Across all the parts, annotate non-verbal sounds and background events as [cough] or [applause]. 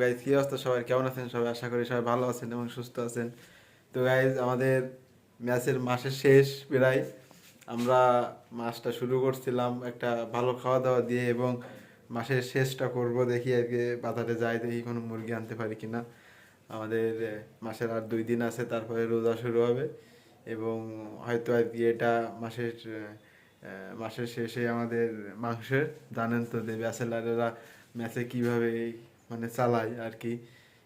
Guys কি অবস্থা সবাই কেমন আছেন সবাই? আশা করি সবাই ভালো আছেন এবং সুস্থ আছেন। তো গাইজ আমাদের ম্যাচের মাসের শেষ প্রায়। আমরা মাসটা শুরু করছিলাম একটা ভালো খাওয়া দাওয়া দিয়ে এবং মাসের শেষটা করব দেখি আজকে বাজারে যাই, দেখি কোনো মুরগি আনতে পারি কিনা। আমাদের মাসের আর দুই দিন আছে, তারপরে রোজা শুরু হবে। এবং হয়তো আজকে এটা মাসের মাসের শেষে আমাদের মাংসের জানেন তো যে ব্যাচেলারেরা ম্যাচে কীভাবে মানে চালাই আর কি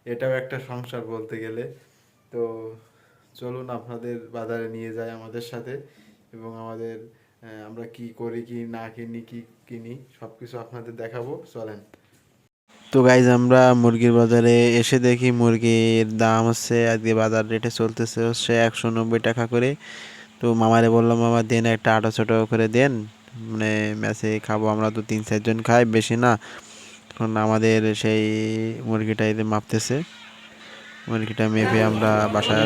এটাও একটা সংসার বলতে গেলে। তো চলুন আপনাদের বাজারে নিয়ে যাই আমাদের সাথে এবং আমাদের আমরা কি করি, কি না কিনি, কি কিনি সব কিছু আপনাদের দেখাবো। চলেন। তো গাইজ আমরা মুরগির বাজারে এসে দেখি মুরগির দাম হচ্ছে, আজকে বাজার রেটে চলতেছে হচ্ছে একশো নব্বই টাকা করে। তো মামারে বললাম, মামা, দেন একটা আটা ছোটো করে দেন। মানে ম্যাচে খাব, আমরা তো তিন চারজন খাই, বেশি না। এখন আমাদের সেই মুরগিটা এদের মাপতেছে মুরগিটা মেপে আমরা বাসায়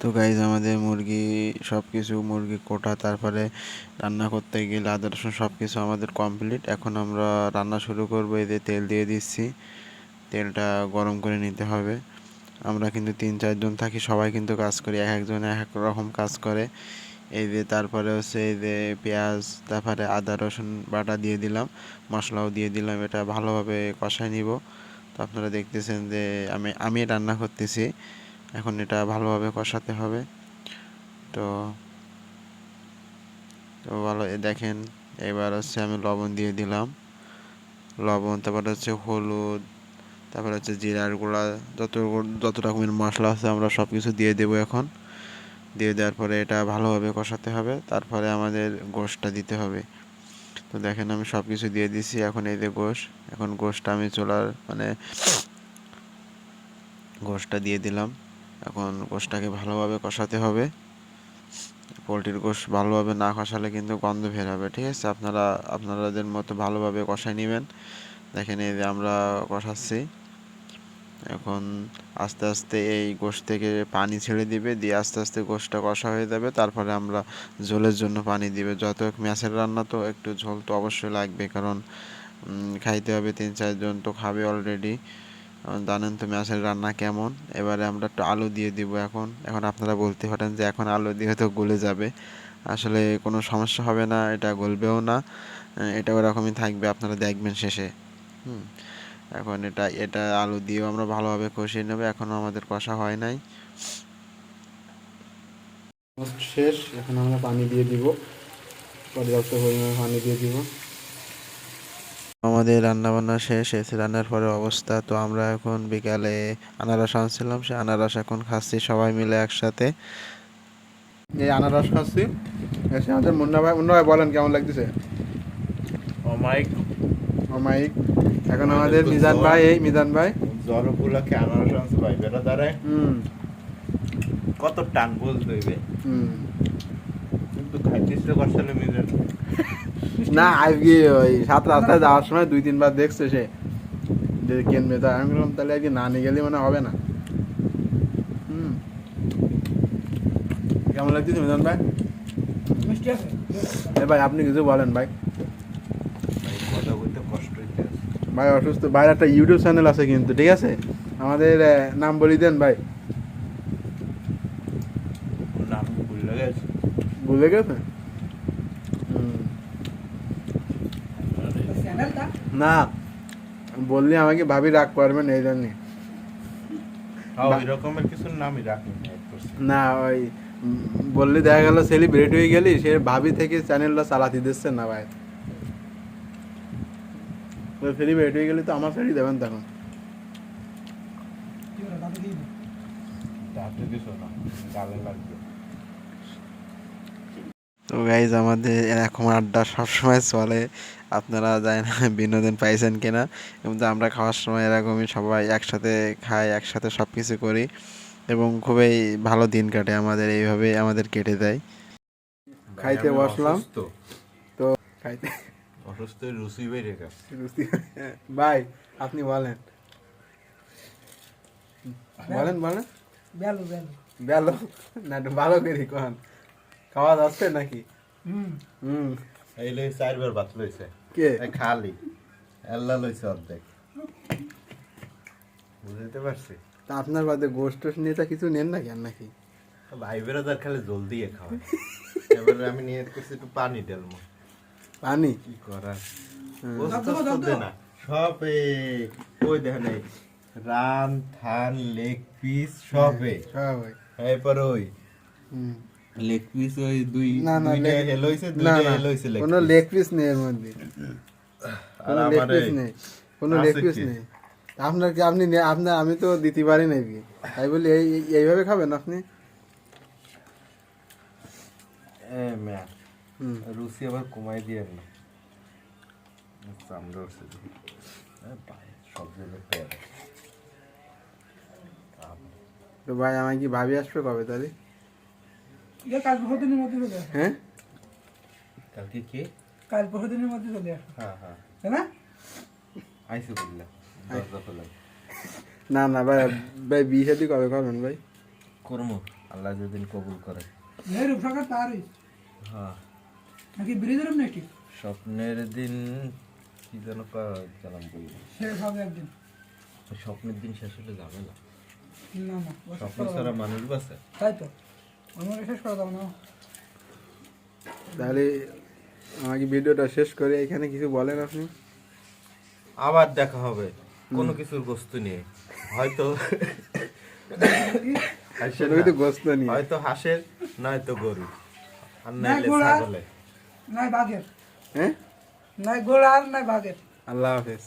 তো গাইজ আমাদের মুরগি সব কিছু মুরগি কোটা তারপরে রান্না করতে গেলে আদা রসুন সব কিছু আমাদের কমপ্লিট এখন আমরা রান্না শুরু করব এতে তেল দিয়ে দিচ্ছি। তেলটা গরম করে নিতে হবে। আমরা কিন্তু তিন চারজন থাকি সবাই কিন্তু কাজ করি। এক একজন এক এক রকম কাজ করে। এই যে তারপরে হচ্ছে এই যে পেঁয়াজ, তারপরে আদা, রসুন বাটা দিয়ে দিলাম, মশলাও দিয়ে দিলাম, এটা ভালোভাবে কষায় নিব। তো আপনারা দেখতেছেন যে আমি আমি রান্না করতেছি, এখন এটা ভালোভাবে কষাতে হবে। তো তো ভালো দেখেন, এবার হচ্ছে আমি লবণ দিয়ে দিলাম। লবণ, তারপরে হচ্ছে হলুদ, তারপরে হচ্ছে জিরার গুঁড়া, যত যত রকমের মশলা আছে আমরা সব কিছু দিয়ে দেবো এখন। দিয়ে দেওয়ার পরে এটা ভালোভাবে কষাতে হবে। তারপরে আমাদের গোশটা দিতে হবে। তো দেখেন আমি সব কিছু দিয়ে দিছি, এখন এই যে গোশ, এখন গোশটা আমি চোলার মানে গোশটা দিয়ে দিলাম। এখন গোশটাকে ভালোভাবে কষাতে হবে। পোলট্রির গোশ ভালোভাবে না কষালে কিন্তু গন্ধ বের হবে, ঠিক আছে? আপনারা আপনাদের মতো ভালোভাবে কষাই নেবেন। দেখেন এই যে আমরা কষাচ্ছি। এখন আস্তে আস্তে এই গোশ থেকে পানি ছেড়ে দিবে, দিয়ে আস্তে আস্তে গোশটা কষা হয়ে যাবে। তারপরে আমরা ঝোলের জন্য পানি দিবে। যত হোক ম্যাচের রান্না, তো একটু ঝোল তো অবশ্যই লাগবে, কারণ খাইতে হবে তিন চারজন তো খাবে অলরেডি জানেন তো ম্যাচের রান্না কেমন। এবারে আমরা একটু আলু দিয়ে দিব এখন। এখন আপনারা বলতে পারেন যে এখন আলু দিয়ে তো গলে যাবে। আসলে কোনো সমস্যা হবে না, এটা গলবেও না। এটা ওরকমই থাকবে, আপনারা দেখবেন শেষে। হুম। এখন এটা এটা আলু দিয়েও আমরা ভালোভাবে কষিয়ে নেব এখনও আমাদের কষা হয় নাই। শেষ এখন আমরা পানি দিয়ে দিব। পর্যাপ্ত পরিমাণে পানি দিয়ে দিব। আমাদের রান্নাবান্না শেষ এসে রান্নার পরে অবস্থা। তো আমরা এখন বিকালে আনারস আনছিলাম সে আনারস এখন খাচ্ছি সবাই মিলে একসাথে। এই আনারস খাচ্ছি। এসে আমাদের মুন্না ভাই মুন্না ভাই বলেন কেমন লাগতেছে? অমায়িক অমায়িক এখন আমাদের মিজান ভাই এই মিজান ভাই। জ্বর উপলক্ষে আনারস আনছে ভাই বেড়াদারে হুম। কত টান বলতে হইবে হুম। কিন্তু খাইতে ইচ্ছে করছিল না আজকে ওই সাত রাস্তায় যাওয়ার সময় দুই তিনবার দেখছে সে। যে কিনবে তা আমি বললাম তাহলে আজকে না নিয়ে গেলে মানে হবে না। হুম। কেমন লাগছে মিজান ভাই? এ ভাই আপনি কিছু বলেন ভাই কথা বলতে কষ্ট হইতে আছে ভাই অসুস্থ। ভাইয়ের একটা ইউটিউব চ্যানেল আছে কিন্তু ঠিক আছে? আমাদের নাম বলি দেন ভাই। ভুলে গেছে। না বললি আমাকে ভাবি রাগ করবেন এই জন্যে। হ্যাঁ কিছু নামই রাখি না ওই বললি দেখা গেল সেলিব্রেট হয়ে গেলি সে ভাবি থেকে চ্যানেলটা চালাতে দিচ্ছে না ভাই। সেলিব্রেট হয়ে গেলে তো আমার সাইডই দেবেন তখন তো গাইজ আমাদের এরকম আড্ডা সবসময় চলে। আপনারা যায় না বিনোদন পাইছেন কিনা? কিন্তু আমরা খাওয়ার সময় এরকমই সবাই একসাথে খাই একসাথে সব কিছু করি। এবং খুবই ভালো দিন কাটে আমাদের এইভাবে আমাদের কেটে যায় খাইতে বসলাম। তো খাইতে অসুস্থ রুচি বেড়ে গেছে। ভাই আপনি বলেন। বলেন বলেন। বেলো বেলো ভালো না ভালো করি কন। খাওয়া যাচ্ছে নাকি? হুম। হুম। এই লই চারবার ভাত লইছে। কে? খালি। এল্লা লইছে অর্ধেক। বুঝতে পারছি? তা আপনার বাদে গোষ্ঠ নিয়ে তা কিছু নেন না কেন নাকি? ভাই বেড়াদার খালি জল দিয়ে খাওয়ায়। [laughs] এবারে আমি নিয়ে করছি একটু পানি ঢেলবো পানি? কি করার? না সব ওই দেখেন রান থান লেগ পিস সব। ওই। এরপর ওই লেগ পিস ওই দুই না, না, না লেগ কোনো লেগ পিস নেই এর মধ্যে। আর কোনো লেগ পিস নেই। কোনো লেগ পিস নেই। আপনার কি আপনি আপনার আমি তো দিতে পারি না কি? তাই বলি এই এই- এইভাবে খাবেন আপনি? এ ম্যা হুম রুচি আবার কমাই দিয়ে না চামড়া উঠছে ভাই, সব জায়গায় তো ভাই আমার কি ভাবি আসবে কবে তাহলে? কাল মধ্যে চলে হ্যাঁ? কালকে কি? কাল মধ্যে চলে হ্যাঁ হ্যাঁ। তাই না? আইসে বললাম দরজা না না ভাই ভাই বিয়ে শাদি কবে করবেন ভাই? করব আল্লাহ যেদিন কবুল করে। তারই। হ্যাঁ। নাকি ব্রিজের নাকি? স্বপ্নের দিন কি যেন শেষ হবে একদিন। স্বপ্নের দিন শেষ হলে যাবে না। না না স্বপ্ন ছাড়া মানুষ বাঁচে। তাই তো। আমার শেষ করা যাবে না। তাহলে আমাকে ভিডিওটা শেষ করে এখানে কিছু বলেন আপনি? আবার দেখা হবে। কোনো কিছুর বস্তু নিয়ে। হয়তো হাঁসের গোস্ত নিয়ে। হয়তো হাঁসের নয়তো গরু আর নাইলে। ছাগলে নাই বাঘের হ্যাঁ নাই ঘোড়ার নাই বাঘের আল্লাহ হাফেজ